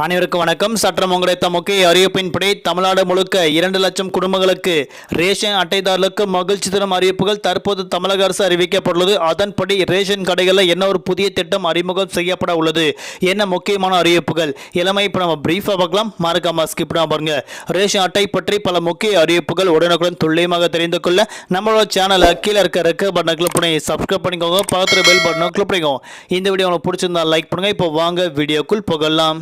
அனைவருக்கும் வணக்கம். சற்றம் கிடைத்த முக்கிய அறிவிப்பின்படி தமிழ்நாடு முழுக்க இரண்டு லட்சம் குடும்பங்களுக்கு ரேஷன் அட்டைதாரர்களுக்கு மகிழ்ச்சி தரும் அறிவிப்புகள் தற்போது தமிழக அரசு அறிவிக்கப்பட்டுள்ளது. அதன்படி ரேஷன் கடைகளில் என்ன ஒரு புதிய திட்டம் அறிமுகம் செய்யப்பட உள்ளது? என்ன முக்கியமான அறிவிப்புகள்? இளமை இப்போ நம்ம பிரீஃபாக பார்க்கலாம். மறக்காம ஸ்கிப் பாருங்க. ரேஷன் அட்டை பற்றி பல முக்கிய அறிவிப்புகள் உடனுக்குடன் துல்லியமாக தெரிந்து கொள்ள நம்மளோட சேனலை கீழே இருக்க ரெக்க பட்டனை கிளிக் பண்ணி சப்ஸ்கிரைப் பண்ணிக்கோங்க. பக்கத்தில் பெல் பட்டனை கிளிக் பண்ணிக்கோங்க. இந்த வீடியோ உங்களுக்கு பிடிச்சிருந்தா லைக் பண்ணுங்க. இப்போ வாங்க வீடியோக்குள் புகழலாம்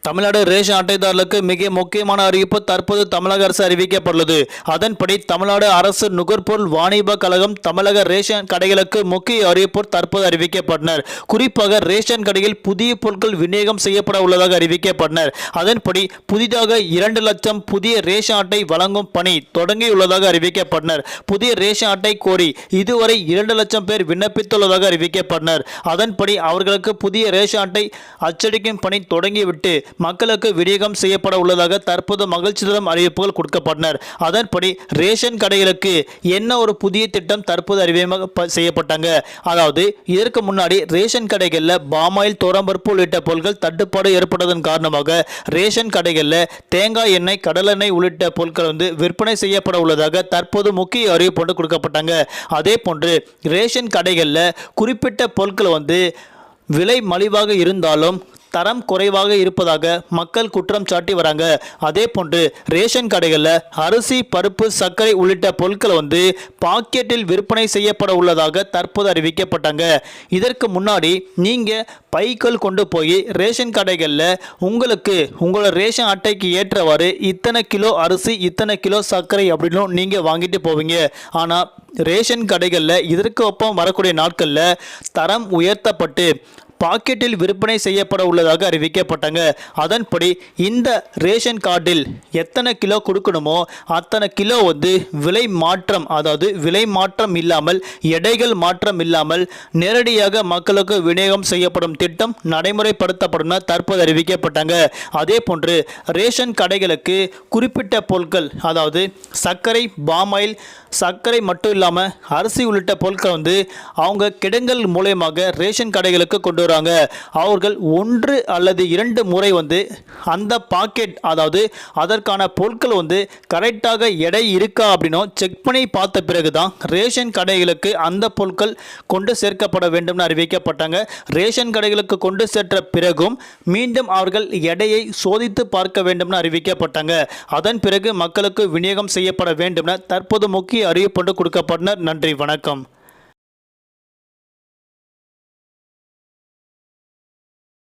தமிழ்நாடு ரேஷன் அட்டைதாரர்களுக்கு மிக முக்கியமான அறிவிப்பு தற்போது தமிழக அரசு அறிவிக்கப்பட்டுள்ளது. அதன்படி தமிழ்நாடு அரசு நுகர்பொருள் வாணிப கழகம் தமிழக ரேஷன் கடைகளுக்கு முக்கிய அறிவிப்பு தற்போது அறிவிக்கப்பட்டனர். குறிப்பாக ரேஷன் கடையில் புதிய பொருட்கள் விநியோகம் செய்யப்பட உள்ளதாக அறிவிக்கப்பட்டனர். அதன்படி புதிதாக இரண்டு லட்சம் புதிய ரேஷன் அட்டை வழங்கும் பணி தொடங்கியுள்ளதாக அறிவிக்கப்பட்டனர். புதிய ரேஷன் அட்டை கோரி இதுவரை இரண்டு லட்சம் பேர் விண்ணப்பித்துள்ளதாக அறிவிக்கப்பட்டனர். அதன்படி அவர்களுக்கு புதிய ரேஷன் அட்டை அச்சடிக்கும் பணி தொடங்கிவிட்டு மக்களுக்கு விநியோகம் செய்யப்பட உள்ளதாக தற்போது மகிழ்ச்சி தரும் அறிவிப்புகள் கொடுக்கப்பட்டனர். அதன்படி ரேஷன் கடைகளுக்கு என்ன ஒரு புதிய திட்டம் தற்போது அறிவியமாக செய்யப்பட்டாங்க? அதாவது இதற்கு முன்னாடி ரேஷன் கடைகளில் பாமாயில் தோரம்பருப்பு உள்ளிட்ட பொருட்கள் தட்டுப்பாடு ஏற்பட்டதன் காரணமாக ரேஷன் கடைகளில் தேங்காய் எண்ணெய் கடலெண்ணெய் உள்ளிட்ட பொருட்கள் வந்து விற்பனை செய்யப்பட உள்ளதாக தற்போது முக்கிய அறிவிப்பு ஒன்று கொடுக்கப்பட்டாங்க. அதே போன்று ரேஷன் கடைகளில் குறிப்பிட்ட பொருட்கள் வந்து விலை மலிவாக இருந்தாலும் தரம் குறைவாக இருப்பதாக மக்கள் குற்றம் சாட்டி வராங்க. அதே போன்று ரேஷன் கடைகளில் அரிசி பருப்பு சர்க்கரை உள்ளிட்ட பொருட்களை வந்து பாக்கெட்டில் விற்பனை செய்யப்பட உள்ளதாக தற்போது அறிவிக்கப்பட்டாங்க. இதற்கு முன்னாடி நீங்கள் பைக்கள் கொண்டு போய் ரேஷன் கடைகளில் உங்களுக்கு உங்களோட ரேஷன் அட்டைக்கு ஏற்றவாறு இத்தனை கிலோ அரிசி இத்தனை கிலோ சர்க்கரை அப்படின்னு நீங்கள் வாங்கிட்டு போவீங்க. ஆனால் ரேஷன் கடைகளில் இதற்கு ஒப்பம் வரக்கூடிய நாட்களில் தரம் உயர்த்தப்பட்டு பாக்கெட்டில் விற்பனை செய்யப்பட உள்ளதாக அறிவிக்கப்பட்டாங்க. அதன்படி இந்த ரேஷன் கார்டில் எத்தனை கிலோ கொடுக்கணுமோ அத்தனை கிலோ வந்து விலை மாற்றம் அதாவது விலை மாற்றம் இல்லாமல் எடைகள் மாற்றம் இல்லாமல் நேரடியாக மக்களுக்கு விநியோகம் செய்யப்படும் திட்டம் நடைமுறைப்படுத்தப்படும் தற்போது அறிவிக்கப்பட்டாங்க. அதே போன்று ரேஷன் கடைகளுக்கு குறிப்பிட்ட பொருட்கள் அதாவது சர்க்கரை பாமாயில் சர்க்கரை மட்டும் இல்லாமல் இல்லாமல் அரிசி உள்ளிட்ட பொருட்களை வந்து அவங்க கிடங்கள் மூலயமாக ரேஷன் கடைகளுக்கு கொண்டு வராங்க. அவர்கள் ஒன்று அல்லது இரண்டு முறை வந்து அந்த பாக்கெட் அதாவது அதற்கான பொருட்கள் வந்து கரெக்டாக எடை இருக்கா அப்படின்னும் செக் பண்ணி பார்த்த பிறகு தான் ரேஷன் கடைகளுக்கு அந்த பொருட்கள் கொண்டு சேர்க்கப்பட வேண்டும்னு அறிவிக்கப்பட்டாங்க. ரேஷன் கடைகளுக்கு கொண்டு சேர்த்த பிறகும் மீண்டும் அவர்கள் எடையை சோதித்து பார்க்க வேண்டும்னு அறிவிக்கப்பட்டாங்க. அதன் பிறகு மக்களுக்கு விநியோகம் செய்யப்பட வேண்டும்னு தற்போது முக்கிய அறிவிப்பு கொடுக்கப்பட்ட கொடுக்கப்பட்டனர் நன்றி வணக்கம்.